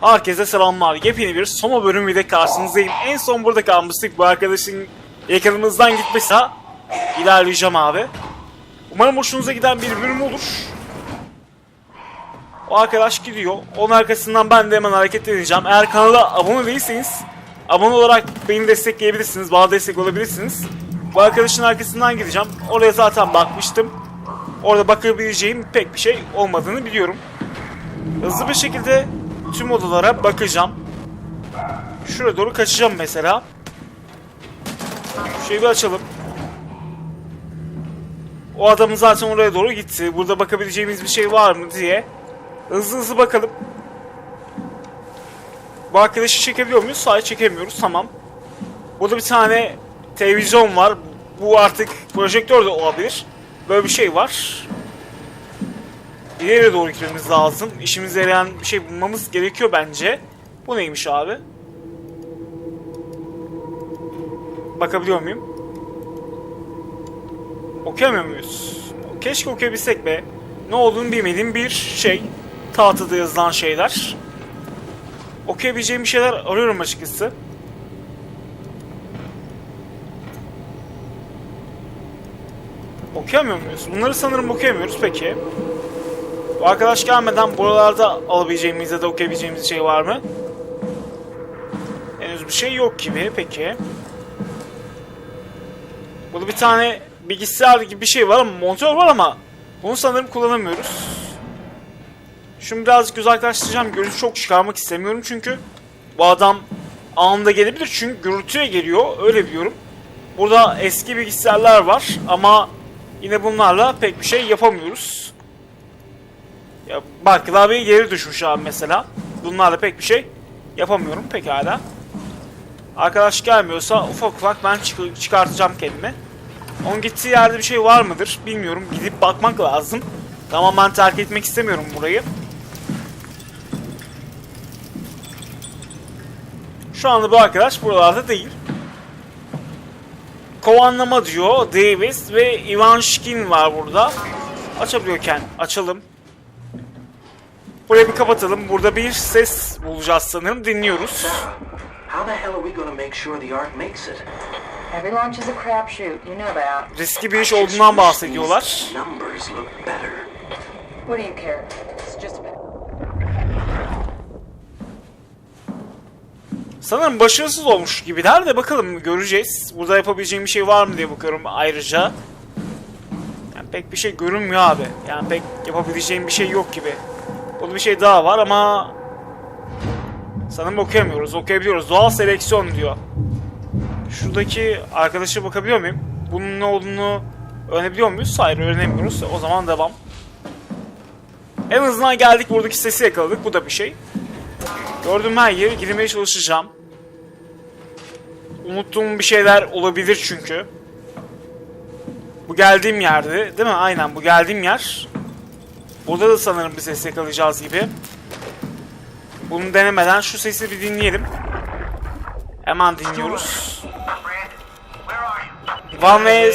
Herkese selamlar. Yepyeni bir Soma bölümüyle karşınızdayım. En son burada kalmıştık. Bu arkadaşın yakınımızdan gitmesi ilerleyeceğim abi. Umarım hoşunuza giden bir bölüm olur. O arkadaş gidiyor. Onun arkasından ben de hemen hareket edeceğim. Eğer kanala abone değilseniz abone olarak beni destekleyebilirsiniz. Bana destek olabilirsiniz. Bu arkadaşın arkasından gideceğim. Oraya zaten bakmıştım. Orada bakabileceğim pek bir şey olmadığını biliyorum. Hızlı bir şekilde tüm odalara bakacağım. Şuraya doğru kaçacağım mesela. Şurayı bir açalım. O adamın zaten oraya doğru gitti. Burada bakabileceğimiz bir şey var mı diye. Hızlı hızlı bakalım. Bu arkadaşı çekebiliyor muyuz? Hayır çekemiyoruz. Tamam. Burada bir tane televizyon var. Bu artık projektör de olabilir. Böyle bir şey var. İleriye doğru gitmemiz lazım. İşimize yarayan bir şey bulmamız gerekiyor bence. Bu neymiş abi? Bakabiliyor muyum? Okuyamıyor muyuz? Keşke okuyabilsek be. Ne olduğunu bilmediğim bir şey. Tahtada yazılan şeyler. Okuyabileceğim bir şeyler arıyorum açıkçası. Okuyamıyor muyuz? Bunları sanırım okuyamıyoruz peki. Arkadaş gelmeden buralarda alabileceğimiz ya da okuyabileceğimiz şey var mı? Henüz bir şey yok gibi peki. Burada bir tane bilgisayar gibi bir şey var ama monitör var ama bunu sanırım kullanamıyoruz. Şunu birazcık uzaklaştıracağım. Görüntü çok çıkarmak istemiyorum çünkü bu adam anında gelebilir çünkü gürültüye geliyor öyle biliyorum. Burada eski bilgisayarlar var ama yine bunlarla pek bir şey yapamıyoruz. Ya bak klavye geri düşmüş abi mesela. Bunlarla pek bir şey yapamıyorum pekala. Arkadaş gelmiyorsa ufak ufak ben çık- çıkartacağım kendimi. Onun gittiği yerde bir şey var mıdır bilmiyorum. Gidip bakmak lazım. Tamam ben terk etmek istemiyorum burayı. Şu anda bu arkadaş buralarda değil. Kovanlama diyor. Davis ve Ivan Shkin var burada. Açabiliyorken açalım. Burayı bir kapatalım. Burada bir ses bulacağız sanırım. Dinliyoruz. Riskli bir iş olduğundan bahsediyorlar. Sanırım başarısız olmuş gibiler de bakalım göreceğiz. Burada yapabileceğim bir şey var mı diye bakıyorum ayrıca. Yani pek bir şey görünmüyor abi. Yani pek yapabileceğim bir şey yok gibi. Burada bir şey daha var ama sanırım okuyamıyoruz. Okuyabiliyoruz. Doğal seleksiyon diyor. Şuradaki arkadaşa bakabiliyor muyum? Bunun ne olduğunu öğrenebiliyor muyuz? Hayır öğrenemiyoruz. O zaman devam. En azından geldik buradaki sesi yakaladık. Bu da bir şey. Gördüğüm her yere girmeye çalışacağım. Unuttuğum bir şeyler olabilir çünkü. Bu geldiğim yerde, değil mi? Aynen bu geldiğim yer. Burada da sanırım bir ses yakalayacağız gibi. Bunu denemeden şu sesi bir dinleyelim. Hemen dinliyoruz. Van ve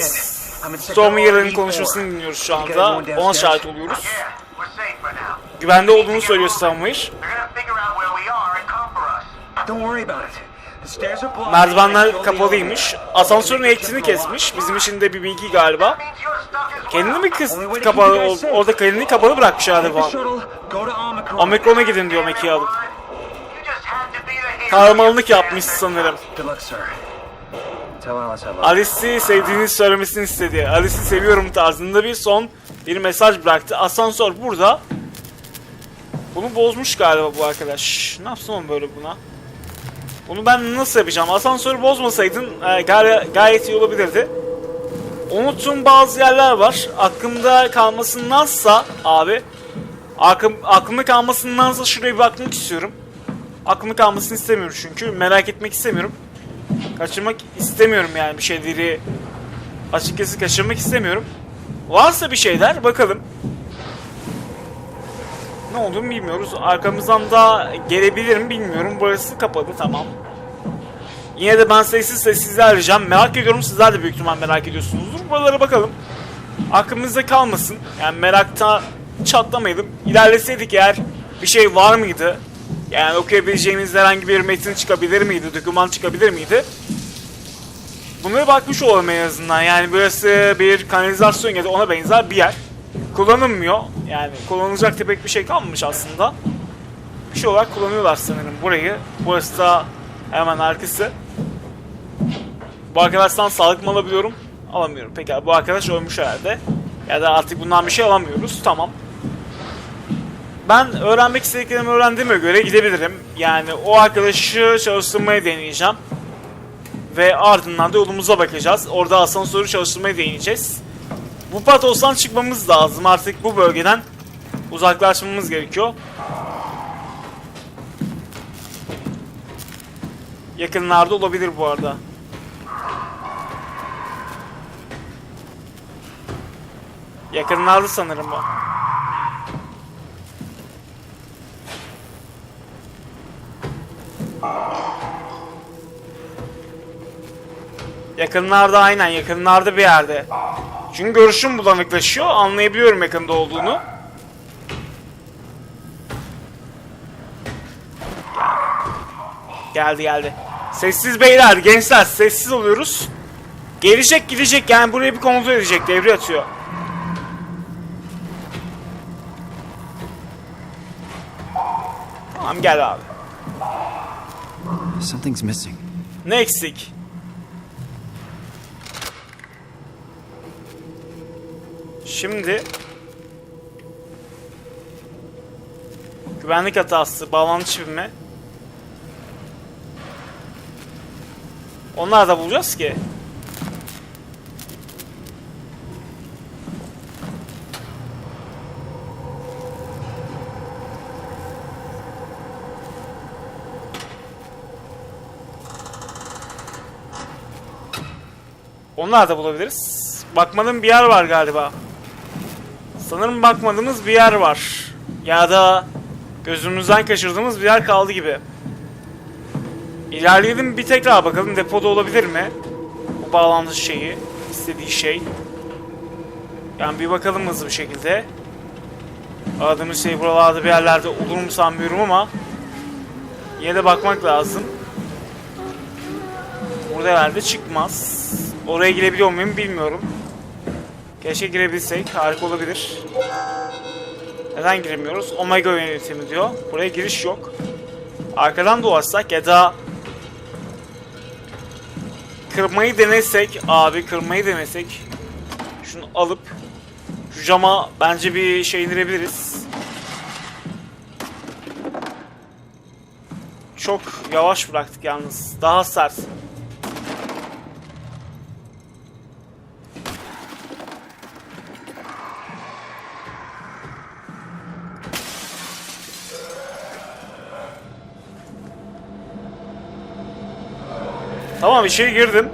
Stormyer'ın konuşmasını dinliyoruz şu anda. Ona şahit oluyoruz. Güvende olduğunu söylüyor blocked. Merdivenler kapalıymış. Asansörün elektriğini kesmiş. Bizim için de bir bilgi galiba. Kendini mi kıs kapalı, or- orada kendini kapalı bırakmış to Omicron. Omikron'a gidin diyor Meki'yi alıp. Kahramanlık yapmış sanırım. Alice'i sevdiğini söylemesini istedi. Alice'i seviyorum tarzında bir son bir mesaj bıraktı. Asansör burada. Bunu bozmuş galiba bu arkadaş. Ne yapsın oğlum böyle buna? Bunu ben nasıl yapacağım? Asansörü bozmasaydın e, gay- gayet iyi olabilirdi. Unuttuğum bazı yerler var. Aklımda kalmasındansa abi aklım, aklımda kalmasındansa şuraya bir bakmak istiyorum. Aklımda kalmasını istemiyorum çünkü. Merak etmek istemiyorum. Kaçırmak istemiyorum yani bir şeyleri. Açıkçası kaçırmak istemiyorum. Varsa bir şeyler bakalım. Ne olduğunu bilmiyoruz. Arkamızdan da gelebilir mi bilmiyorum. Burası kapalı tamam. Yine de ben sessiz sessiz ilerleyeceğim. Merak ediyorum sizler de büyük ihtimal merak ediyorsunuzdur. Buralara bakalım. Aklımızda kalmasın. Yani merakta çatlamayalım. İlerleseydik eğer bir şey var mıydı? Yani okuyabileceğimiz herhangi bir metin çıkabilir miydi? Doküman çıkabilir miydi? Bunlara bakmış olalım en azından. Yani burası bir kanalizasyon ya da ona benzer bir yer. Kullanılmıyor. Yani kullanılacak da pek bir şey kalmamış aslında. Bir şey olarak kullanıyorlar sanırım burayı. Burası da hemen arkası. Bu arkadaştan sağlık mı alabiliyorum? Alamıyorum. Peki bu arkadaş ölmüş herhalde. Ya da artık bundan bir şey alamıyoruz. Tamam. Ben öğrenmek istediklerimi öğrendiğime göre gidebilirim. Yani o arkadaşı çalıştırmaya deneyeceğim. Ve ardından da yolumuza bakacağız. Orada asansörü çalıştırmaya deneyeceğiz. Bu patostan çıkmamız lazım. Artık bu bölgeden uzaklaşmamız gerekiyor. Yakınlarda olabilir bu arada. Yakınlarda sanırım bu. Yakınlarda aynen yakınlarda bir yerde. Çünkü görüşüm bulanıklaşıyor. Anlayabiliyorum yakında olduğunu. Geldi geldi. Sessiz beyler, gençler sessiz oluyoruz. Gelecek gidecek yani buraya bir kontrol edecek devre atıyor. Tamam gel abi. Something's missing. Ne eksik? Şimdi güvenlik hatası, bağlantı çipi mi? Onlar da bulacağız ki. Onlar da bulabiliriz. Bakmadığım bir yer var galiba. Sanırım bakmadığımız bir yer var. Ya da gözümüzden kaçırdığımız bir yer kaldı gibi. İlerleyelim bir tekrar bakalım depoda olabilir mi? Bu bağlantı şeyi, istediği şey. Yani bir bakalım hızlı bir şekilde. Aradığımız şey buralarda bir yerlerde olur mu sanmıyorum ama yine de bakmak lazım. Burada herhalde çıkmaz. Oraya girebiliyor muyum bilmiyorum. Keşke girebilsek harika olabilir. Neden giremiyoruz? Omega yönetimi diyor. Buraya giriş yok. Arkadan dolaşsak ya da kırmayı denesek abi kırmayı denesek şunu alıp şu cama bence bir şey indirebiliriz. Çok yavaş bıraktık yalnız. Daha sert. Tamam içeri girdim.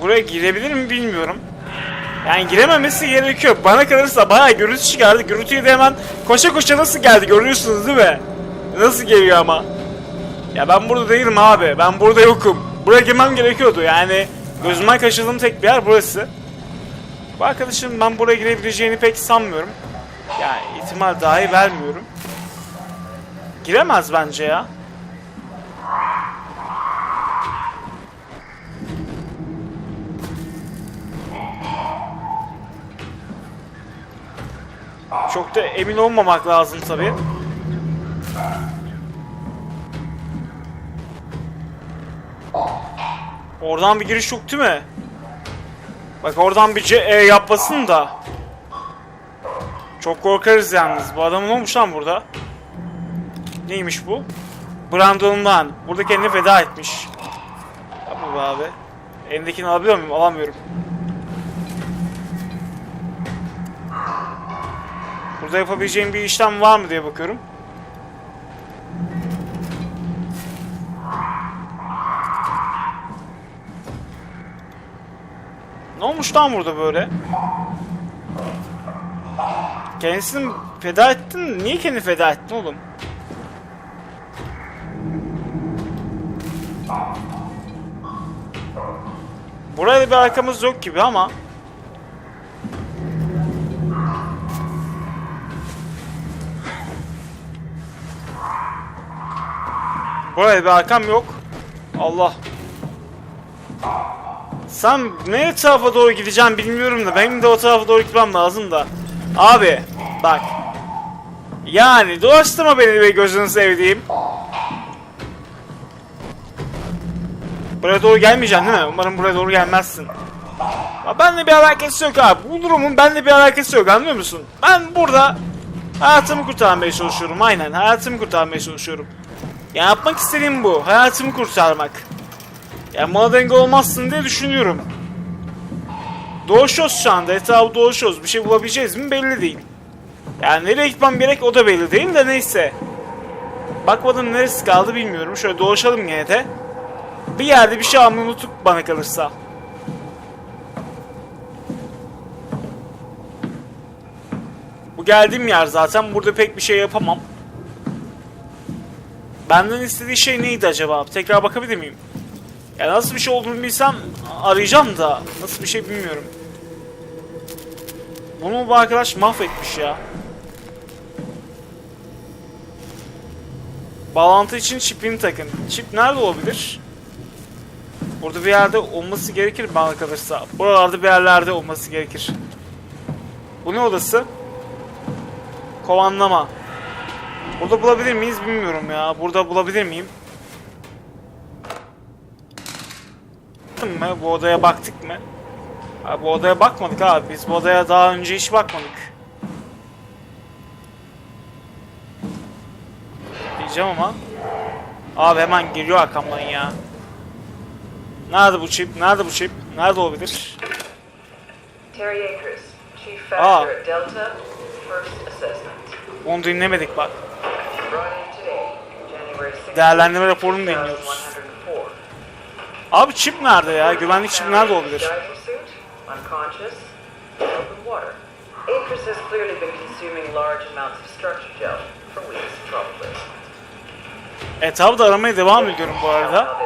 Buraya girebilir mi bilmiyorum. Yani girememesi gerekiyor. Bana kalırsa bayağı gürültü çıkardı. Gürültüyü de hemen koşa koşa nasıl geldi görüyorsunuz değil mi? Nasıl geliyor ama. Ya ben burada değilim abi. Ben burada yokum. Buraya girmem gerekiyordu. Yani gözümden kaçırdığım tek bir yer burası. Bu arkadaşım ben buraya girebileceğini pek sanmıyorum. Yani ihtimal dahi vermiyorum. Giremez bence ya. Çok da emin olmamak lazım tabii. Oradan bir giriş yok değil mi? Bak oradan bir C E yapmasın da. Çok korkarız yalnız. Bu adamın olmuş lan burada. Neymiş bu? Brandon'dan. Burada kendini feda etmiş. Yapma be abi. Elindekini alabiliyor muyum? Alamıyorum. Burada yapabileceğim bir işlem var mı diye bakıyorum. Ne olmuş lan burada böyle? Kendisini feda ettin. Niye kendini feda ettin oğlum? Buraya bir arkamız yok gibi ama. Buraya bir arkam yok. Allah. Sen ne tarafa doğru gideceğim bilmiyorum da benim de o tarafa doğru gitmem lazım da. Abi bak. Yani dolaştırma beni be gözünü sevdiğim. Buraya doğru gelmeyeceksin değil mi? Umarım buraya doğru gelmezsin. Ya benimle bir alakası yok abi. Bu durumun benimle bir alakası yok anlıyor musun? Ben burada hayatımı kurtarmaya çalışıyorum. Aynen hayatımı kurtarmaya çalışıyorum. Ya yapmak istediğim bu. Hayatımı kurtarmak. Ya mala denge olmazsın diye düşünüyorum. Dolaşıyoruz şu anda. Etrafı dolaşıyoruz. Bir şey bulabileceğiz mi belli değil. Yani nereye gitmem gerek o da belli değil de neyse. Bakmadım neresi kaldı bilmiyorum. Şöyle dolaşalım yine de. Bir yerde bir şey almayı unutup bana kalırsa. Bu geldiğim yer zaten. Burada pek bir şey yapamam. Benden istediği şey neydi acaba? Tekrar bakabilir miyim? Ya nasıl bir şey olduğunu bilsem arayacağım da nasıl bir şey bilmiyorum. Bunu bu arkadaş mahvetmiş ya. Bağlantı için çipini takın. Çip nerede olabilir? Burada bir yerde olması gerekir bana kalırsa. Buralarda bir yerlerde olması gerekir. Bu ne odası? Kovanlama. Burada bulabilir miyiz bilmiyorum ya. Burada bulabilir miyim? Baktım mı? Bu odaya baktık mı? Ha, bu odaya bakmadık abi. Biz bu odaya daha önce hiç bakmadık. Diyeceğim ama. Abi hemen geliyor arkamdan ya. Nerede bu çip? Nerede bu çip? Nerede olabilir? Terry Akers, Chief. Factor at Delta, First Assessment. Onu dinlemedik bak. Brought in today, January 16, Değerlendirme raporunu dinliyoruz. 2104. Abi çip nerede ya? Güvenlik çip nerede olabilir? Unconscious, open water. Akers has clearly been consuming large amounts of structure gel for weeks, probably. Etrafı da aramaya devam ediyorum bu arada.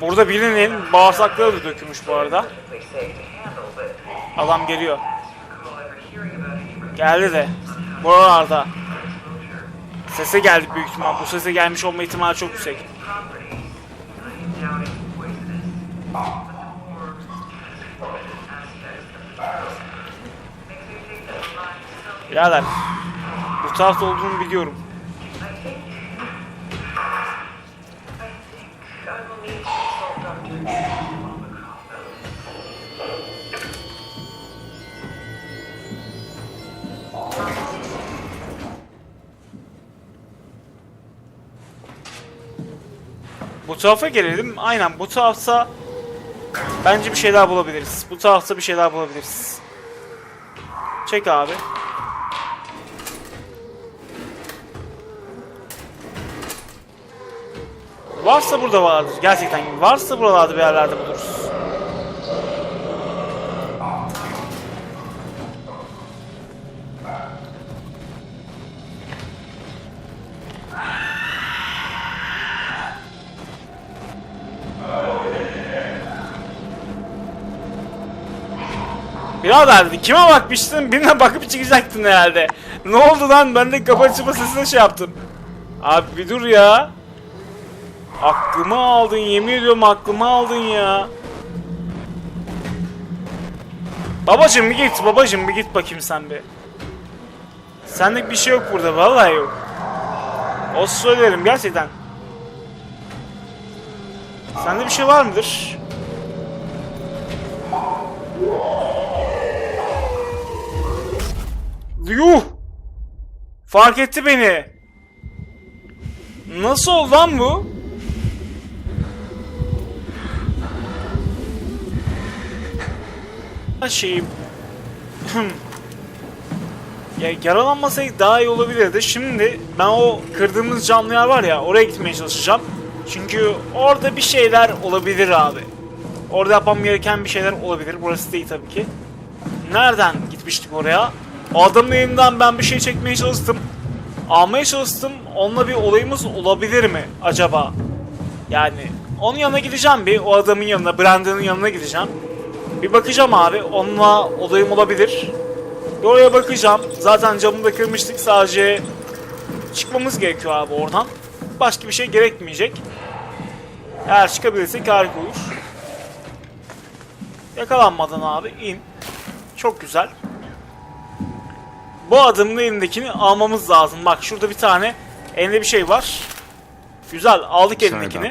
Burada birinin bağırsakları da dökülmüş bu arada. Adam geliyor. Geldi de. Buralarda. Sese geldik büyük ihtimal. Bu sese gelmiş olma ihtimali çok yüksek. Birader. Bu tarafta olduğunu biliyorum. Bu tarafa gelelim. Aynen bu tarafta bence bir şeyler bulabiliriz. Bu tarafta bir şeyler bulabiliriz. Çek abi. Varsa burada vardır. Gerçekten varsa buralarda bir yerlerde buluruz. Birader kime bakmıştın? Birine bakıp çıkacaktın herhalde. Ne oldu lan? Ben de kapı açma sesine şey yaptım. Abi bir dur ya. Aklımı aldın yemin ediyorum aklımı aldın ya. Babacım bir git babacım bir git bakayım sen bir. Senlik bir şey yok burada vallahi yok. O söylerim gerçekten. Sende bir şey var mıdır? Yuh! Fark etti beni. Nasıl oldu lan bu? Şeyim. ya yaralanmasaydı daha iyi olabilirdi. Şimdi ben o kırdığımız canlı yer var ya oraya gitmeye çalışacağım. Çünkü orada bir şeyler olabilir abi. Orada yapmam gereken bir şeyler olabilir. Burası değil tabii ki. Nereden gitmiştik oraya? Adamın elinden ben bir şey çekmeye çalıştım. almaya çalıştım. Onunla bir olayımız olabilir mi acaba? Yani onun yanına gideceğim bir. O adamın yanına, Brandon'ın yanına gideceğim. Bir bakacağım abi. Onunla olayım olabilir. Bir oraya bakacağım. Zaten camını da kırmıştık. Sadece çıkmamız gerekiyor abi oradan. Başka bir şey gerekmeyecek. Eğer çıkabilirsek harika olur. Yakalanmadan abi in. Çok güzel. Bu adamın elindekini almamız lazım. Bak şurada bir tane elinde bir şey var. Güzel aldık elindekini.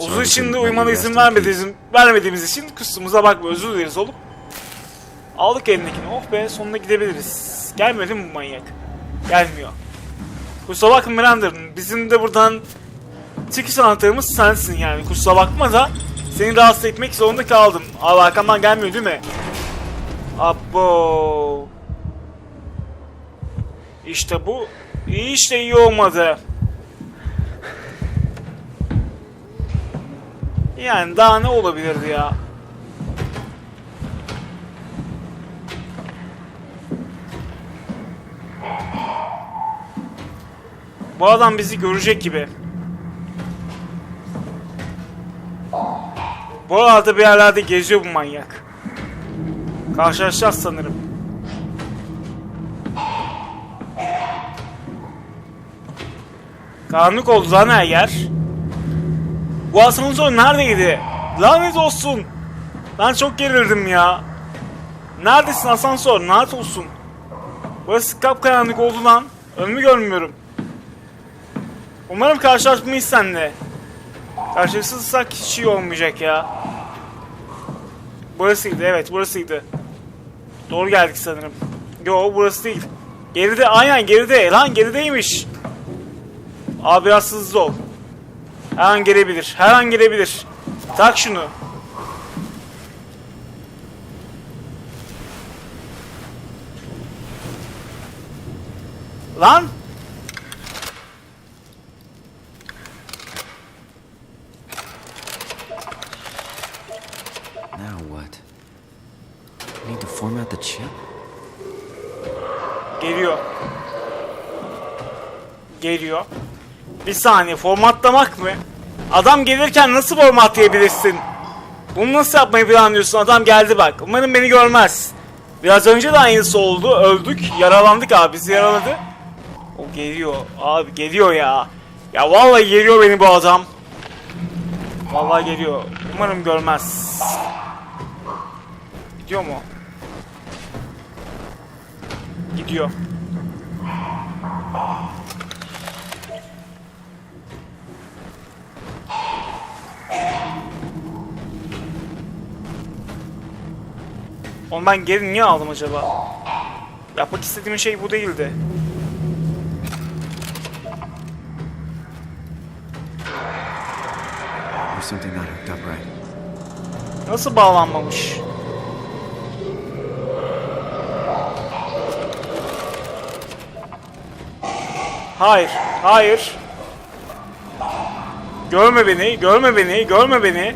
Uzun içinde uyumana izin vermediğimiz, vermediğimiz için kusurumuza bakma özür dileriz oğlum. Aldık elindekini. Oh be sonuna gidebiliriz. Gelmedi mi bu manyak? Gelmiyor. Kusura bakma Miranda. Bizim de buradan çıkış anahtarımız sensin yani. Kusura bakma da seni rahatsız etmek zorunda kaldım. Abi arkamdan gelmiyor değil mi? Abo. İşte bu. İyi işte iyi olmadı. Yani daha ne olabilirdi ya? Bu adam bizi görecek gibi. Bu arada bir yerlerde geziyor bu manyak. Karşılaşacağız sanırım. Karanlık oldu lan her yer. Bu asansör neredeydi? Lanet olsun. Ben çok gerildim ya. Neredesin asansör? Lanet olsun. Burası kapkaranlık oldu lan. Önümü görmüyorum. Umarım karşılaşmayız seninle. Karşılaşırsak hiç iyi olmayacak ya. Burasıydı evet burasıydı. Doğru geldik sanırım. Yo burası değil. Geride aynen geride. Lan gerideymiş. Abi biraz hızlı ol. Her an gelebilir. Her an gelebilir. Tak şunu. Lan! Now what? I need to format the chip? Geliyor. Geliyor. Bir saniye formatlamak mı? Adam gelirken nasıl formatlayabilirsin? Bunu nasıl yapmayı planlıyorsun? Adam geldi bak. Umarım beni görmez. Biraz önce de aynısı oldu. Öldük. Yaralandık abi. Bizi yaraladı. O geliyor. Abi geliyor ya. Ya vallahi geliyor beni bu adam. Vallahi geliyor. Umarım görmez. Gidiyor mu? Gidiyor. Onu ben geri niye aldım acaba? Yapmak istediğim şey bu değildi. Nasıl bağlanmamış? Hayır, hayır. Görme beni, görme beni, görme beni.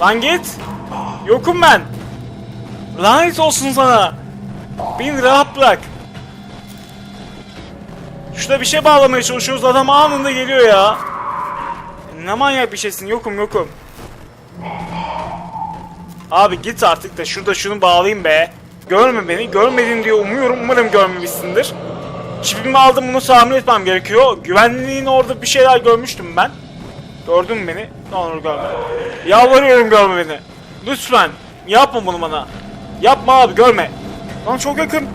Lan git. Yokum ben. Lanet olsun sana. Beni rahat bırak. Şurada bir şey bağlamaya çalışıyoruz. Adam anında geliyor ya. Ne manyak bir şeysin. Yokum yokum. Abi git artık da şurada şunu bağlayayım be. Görme beni. Görmedin diye umuyorum. Umarım görmemişsindir. Çipimi aldım bunu tahmin etmem gerekiyor. Güvenliğin orada bir şeyler görmüştüm ben. Gördün mü beni? Ne olur görme. Yalvarıyorum görme beni. Lütfen. Yapma bunu bana. Yapma abi görme. Lan çok yakın.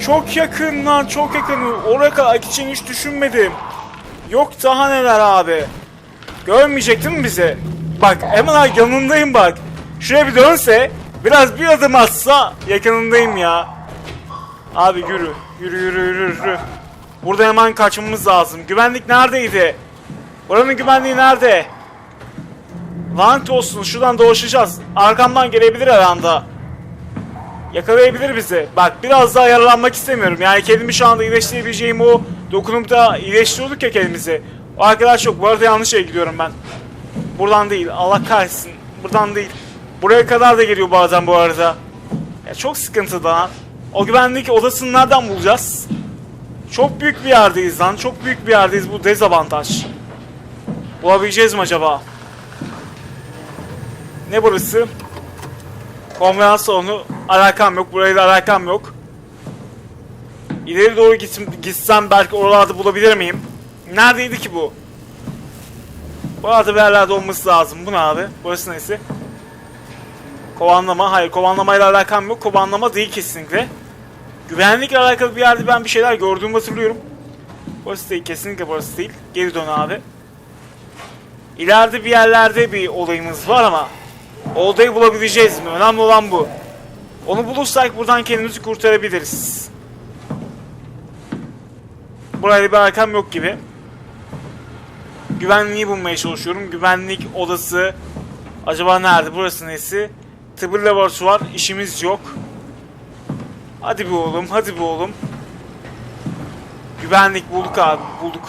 Çok yakın lan çok yakın. Oraya kadar için hiç düşünmedim. Yok daha neler abi. Görmeyecek değil mi bizi? Bak hemen yanındayım bak. Şuraya bir dönse biraz bir adım atsa yakınındayım ya. Abi yürü. Yürü yürü yürü yürü. Burada hemen kaçmamız lazım. Güvenlik neredeydi? Buranın güvenliği nerede? Lanet olsun şuradan dolaşacağız. Arkamdan gelebilir her anda. Yakalayabilir bizi. Bak biraz daha yaralanmak istemiyorum. Yani kendimi şu anda iyileştirebileceğim o dokunup da iyileştiriyorduk ya kendimizi. O arkadaş yok. Bu arada yanlış yere gidiyorum ben. Buradan değil. Allah kahretsin. Buradan değil. Buraya kadar da geliyor bazen bu arada. Ya çok sıkıntı daha. O güvenlik odasını nereden bulacağız? Çok büyük bir yerdeyiz lan. Çok büyük bir yerdeyiz. Bu dezavantaj. Bulabileceğiz mi acaba? Ne burası? Konferans salonu. Alakam yok. Burayla alakam yok. İleri doğru gitsim, gitsem belki oralarda bulabilir miyim? Neredeydi ki bu? Buralarda bir yerlerde olması lazım. Bu ne abi? Burası nesi? Kovanlama. Hayır kovanlamayla alakam yok. Kovanlama değil kesinlikle. Güvenlikle alakalı bir yerde ben bir şeyler gördüğümü hatırlıyorum. Burası değil. Kesinlikle burası değil. Geri dön abi. İleride bir yerlerde bir olayımız var ama o bulabileceğiz mi? Önemli olan bu. Onu bulursak buradan kendimizi kurtarabiliriz. Burayla bir alakam yok gibi. Güvenliği bulmaya çalışıyorum. Güvenlik odası acaba nerede? Burası nesi? Tıbır laboratuvar. işimiz yok. Hadi be oğlum, hadi be oğlum. Güvenlik bulduk abi, bulduk.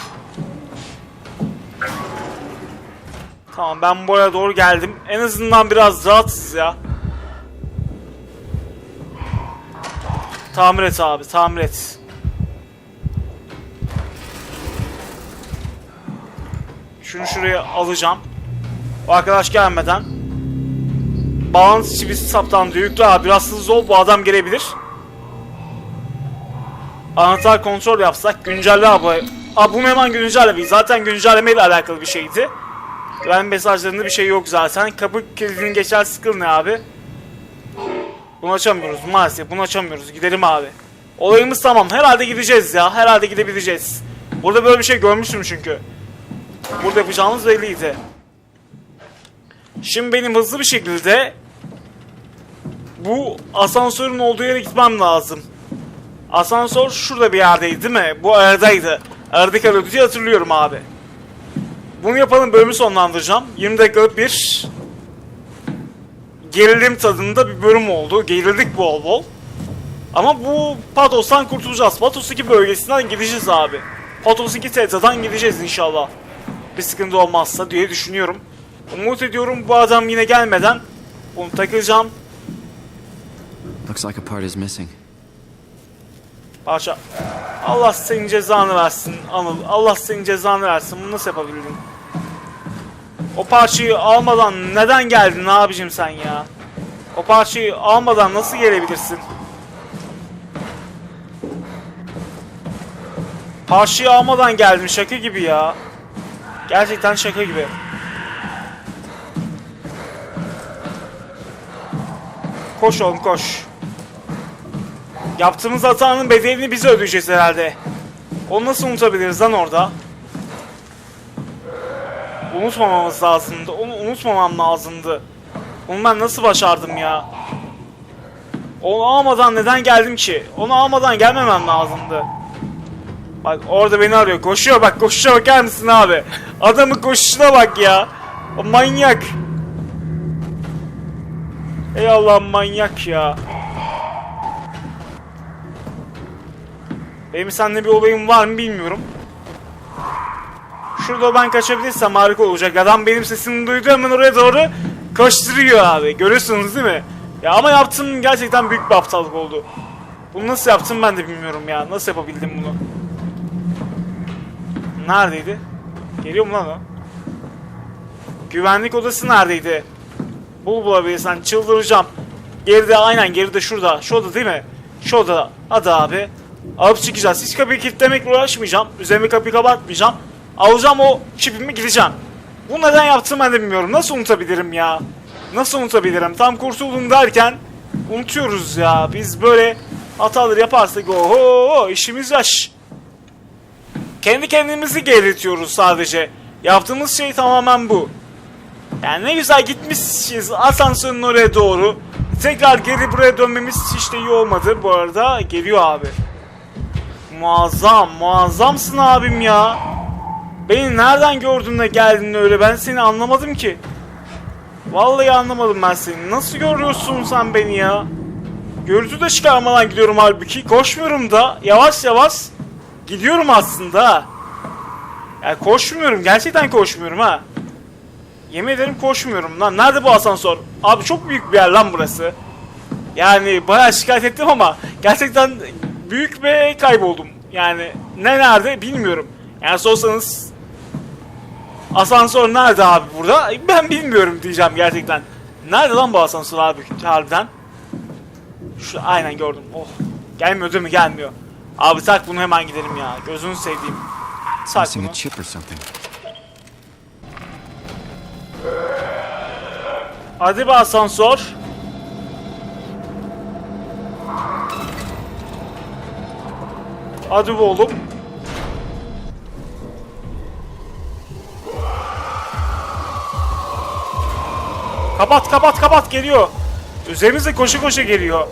Tamam ben buraya doğru geldim. En azından biraz rahatsız ya. Tamir et abi, tamir et. Şunu şuraya alacağım. O arkadaş gelmeden. Bağlantı çivisi saptandı. Yüklü abi biraz hızlı ol bu adam gelebilir. Anahtar kontrol yapsak güncelle abi. Abi bunu hemen güncelle bir. Zaten güncellemeyle alakalı bir şeydi. Güven mesajlarında bir şey yok zaten. Kapı kilidinin geçer sıkıl ne abi? Bunu açamıyoruz maalesef. Bunu açamıyoruz. Gidelim abi. Olayımız tamam. Herhalde gideceğiz ya. Herhalde gidebileceğiz. Burada böyle bir şey görmüştüm çünkü. Burada yapacağımız belliydi. Şimdi benim hızlı bir şekilde bu asansörün olduğu yere gitmem lazım. Asansör şurada bir yerdeydi değil mi? Bu aradaydı. Aradaki diye hatırlıyorum abi. Bunu yapalım bölümü sonlandıracağım. 20 dakikalık bir gerilim tadında bir bölüm oldu. Gerildik bol bol. Ama bu Patos'tan kurtulacağız. Patos 2 bölgesinden gideceğiz abi. Patos 2 TETA'dan gideceğiz inşallah. Bir sıkıntı olmazsa diye düşünüyorum. Umut ediyorum bu adam yine gelmeden bunu takacağım. Looks like a part is missing. Parça. Allah senin cezanı versin Anıl. Allah senin cezanı versin. Bunu nasıl yapabildin? O parçayı almadan neden geldin abicim sen ya? O parçayı almadan nasıl gelebilirsin? Parçayı almadan geldin şaka gibi ya. Gerçekten şaka gibi. Koş oğlum koş. Yaptığımız hatanın bedelini biz ödeyeceğiz herhalde. Onu nasıl unutabiliriz lan orada? Unutmamamız lazımdı. Onu unutmamam lazımdı. Onu ben nasıl başardım ya? Onu almadan neden geldim ki? Onu almadan gelmemem lazımdı. Bak orada beni arıyor. Koşuyor bak koşuşa bakar mısın abi? Adamın koşuşuna bak ya. O manyak. Ey Allah manyak ya. Benim seninle bir olayım var mı bilmiyorum. Şurada ben kaçabilirsem harika olacak. Adam benim sesimi duydu hemen oraya doğru koşturuyor abi. Görüyorsunuz değil mi? Ya ama yaptığım gerçekten büyük bir aptallık oldu. Bunu nasıl yaptım ben de bilmiyorum ya. Nasıl yapabildim bunu? Neredeydi? Geliyor mu lan o? Güvenlik odası neredeydi? Bul bulabilirsen çıldıracağım. Geride aynen geride şurada. Şu oda değil mi? Şu oda. Hadi abi. Alıp çıkacağız. Hiç kapıyı kilitlemekle uğraşmayacağım. Üzerime kapıyı kapatmayacağım. Alacağım o çipimi gideceğim. Bu neden yaptım ben de bilmiyorum. Nasıl unutabilirim ya? Nasıl unutabilirim? Tam kurtuldum derken unutuyoruz ya. Biz böyle hataları yaparsak oho işimiz yaş. Kendi kendimizi geriltiyoruz sadece. Yaptığımız şey tamamen bu. Yani ne güzel gitmişiz asansörün oraya doğru. Tekrar geri buraya dönmemiz hiç de iyi olmadı bu arada. Geliyor abi. Muazzam, muazzamsın abim ya. Beni nereden gördün de geldin öyle ben seni anlamadım ki. Vallahi anlamadım ben seni. Nasıl görüyorsun sen beni ya? Görüntü de çıkarmadan gidiyorum halbuki. Koşmuyorum da. Yavaş yavaş gidiyorum aslında. Yani koşmuyorum. Gerçekten koşmuyorum ha. Yemin ederim koşmuyorum lan. Nerede bu asansör? Abi çok büyük bir yer lan burası. Yani bayağı şikayet ettim ama gerçekten büyük ve kayboldum. Yani ne nerede bilmiyorum. Yani sorsanız asansör nerede abi burada? Ben bilmiyorum diyeceğim gerçekten. Nerede lan bu asansör abi harbiden? Şu aynen gördüm. Oh. Gelmiyor değil mi? Gelmiyor. Abi tak bunu hemen gidelim ya. Gözünü sevdiğim. Tak bunu. Hadi be asansör. Hadi be oğlum. Kapat kapat kapat geliyor. Üzerimize koşu koşu geliyor.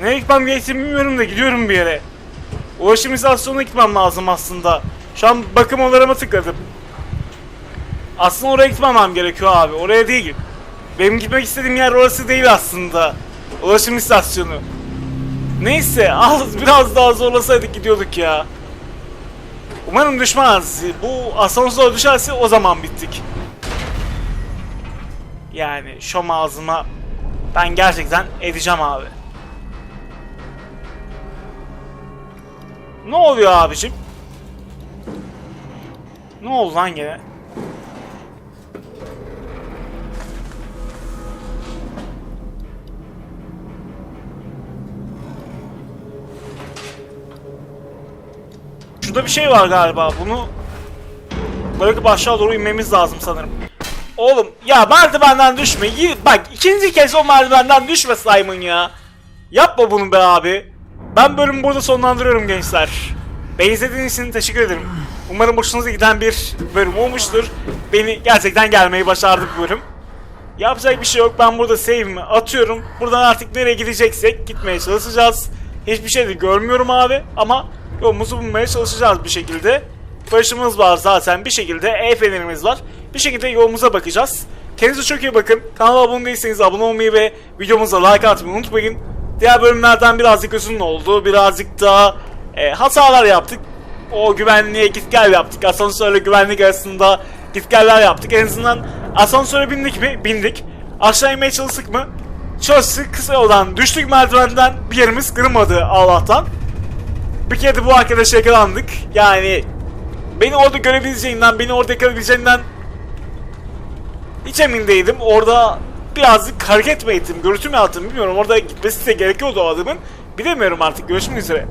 Nereye gitmem gerektiğini bilmiyorum da gidiyorum bir yere. Ulaşım istasyonuna gitmem lazım aslında. Şu an bakım odalarıma tıkladım. Aslında oraya gitmemem gerekiyor abi. Oraya değil. Benim gitmek istediğim yer orası değil aslında. Ulaşım istasyonu. Neyse az biraz daha zorlasaydık gidiyorduk ya. Umarım düşmez. Bu asansör düşerse o zaman bittik. Yani şom ağzıma ben gerçekten edeceğim abi. Ne oluyor abicim? Ne oldu lan gene? Şurada bir şey var galiba. Bunu bırakıp aşağı doğru inmemiz lazım sanırım. Oğlum ya merdivenden düşme. Bak ikinci kez o merdivenden düşme Simon ya. Yapma bunu be abi. Ben bölümü burada sonlandırıyorum gençler. Beni izlediğiniz için teşekkür ederim. Umarım hoşunuza giden bir bölüm olmuştur. Beni gerçekten gelmeyi başardı bu bölüm. Yapacak bir şey yok. Ben burada save'imi atıyorum. Buradan artık nereye gideceksek gitmeye çalışacağız. Hiçbir şey de görmüyorum abi ama yolumuzu bulmaya çalışacağız bir şekilde. Başımız var zaten bir şekilde el fenerimiz var. Bir şekilde yolumuza bakacağız. Kendinize çok iyi bakın. Kanala abone değilseniz abone olmayı ve videomuza like atmayı unutmayın. Diğer bölümlerden birazcık uzun oldu. Birazcık daha e, hatalar yaptık. O güvenliğe git gel yaptık. Asansörle güvenlik arasında git geller yaptık. En azından asansöre bindik mi? Bindik. Aşağı inmeye çalıştık mı? Çalıştık. Kısa yoldan düştük merdivenden. Bir yerimiz kırılmadı Allah'tan. Bir kere de bu arkadaşa yakalandık. Yani beni orada görebileceğinden, beni orada yakalayabileceğinden hiç emin değildim. Orada birazcık hareket mi ettim, görüntü mü attım bilmiyorum. Orada gitmesi de gerekiyordu o adamın. Bilemiyorum artık. Görüşmek üzere.